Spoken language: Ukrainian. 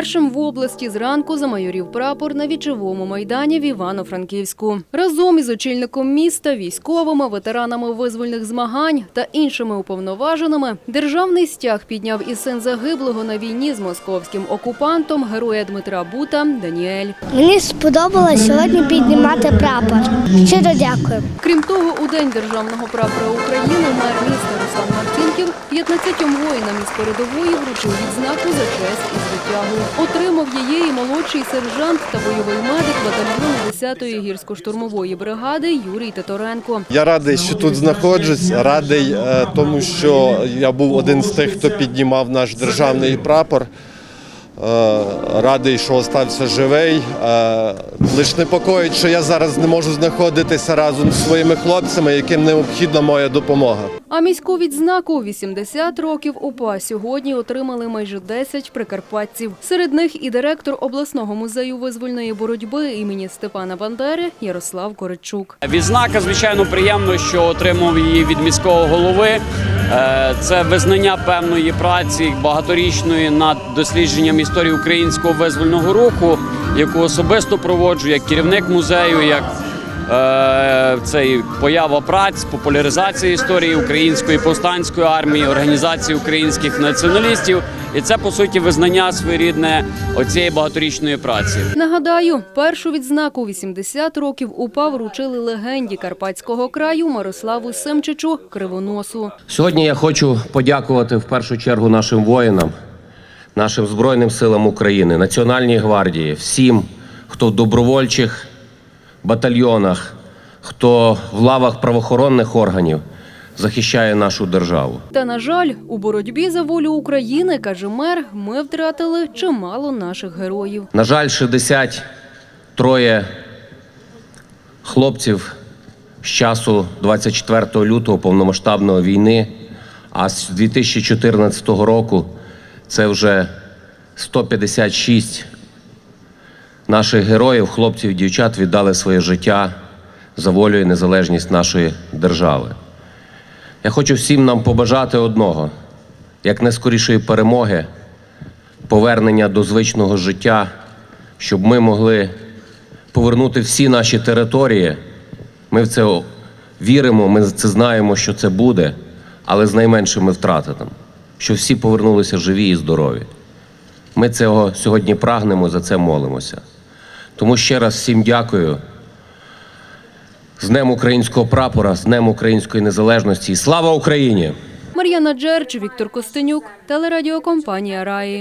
Першим в області зранку замайорів прапор на вічовому майдані в Івано-Франківську. Разом із очільником міста, військовими, ветеранами визвольних змагань та іншими уповноваженими державний стяг підняв і син загиблого на війні з московським окупантом героя Дмитра Бута Даніель. Мені сподобалось сьогодні піднімати прапор. Щиро дякую. Крім того, у день державного прапора України мер міста Руслан Марцінків 15 воїнам із передової вручив відзнаку за честь і звитягу. Отримав її і молодший сержант та бойовий медик батальйону 10-ї гірсько-штурмової бригади Юрій Титоренко. Я радий, що тут знаходжусь. Радий, е, тому що я був один з тих, хто піднімав наш державний прапор. Е, Радий, що остався живий. Е, Лиш непокоїть, що я зараз не можу знаходитися разом зі своїми хлопцями, яким необхідна моя допомога. А міську відзнаку 80 років УПА сьогодні отримали майже 10 прикарпатців. Серед них і директор обласного музею визвольної боротьби імені Степана Бандери Ярослав Коричук. Відзнака, звичайно, приємно, що отримав її від міського голови. Е, Це визнання певної праці багаторічної над дослідженням історії українського визвольного руху, яку особисто проводжу як керівник музею, як цей поява праць, популяризація історії української повстанської армії, організації українських націоналістів. І це по суті визнання своєрідне оцієї багаторічної праці. Нагадаю, першу відзнаку 80 років УПА вручили легенді Карпатського краю Мирославу Семчичу Кривоносу. Сьогодні я хочу подякувати в першу чергу нашим воїнам, нашим Збройним силам України, Національній гвардії, всім, хто в добровольчих батальйонах, хто в лавах правоохоронних органів захищає нашу державу. Та на жаль, у боротьбі за волю України, каже мер, ми втратили чимало наших героїв. На жаль, 63 хлопців з часу 24 лютого повномасштабної війни, а з 2014 року це вже 156 наших героїв, хлопців і дівчат віддали своє життя за волю і незалежність нашої держави. Я хочу всім нам побажати одного: як найскорішої перемоги, повернення до звичного життя, щоб ми могли повернути всі наші території. Ми в це віримо, ми це знаємо, що це буде, але з найменшими втратами, щоб всі повернулися живі і здорові. Ми цього сьогодні прагнемо, за це молимося. Тому ще раз всім дякую. З Днем українського прапора, з Днем української незалежності. Слава Україні! Мар'яна Джерч, Віктор Костенюк, телерадіокомпанія Раї.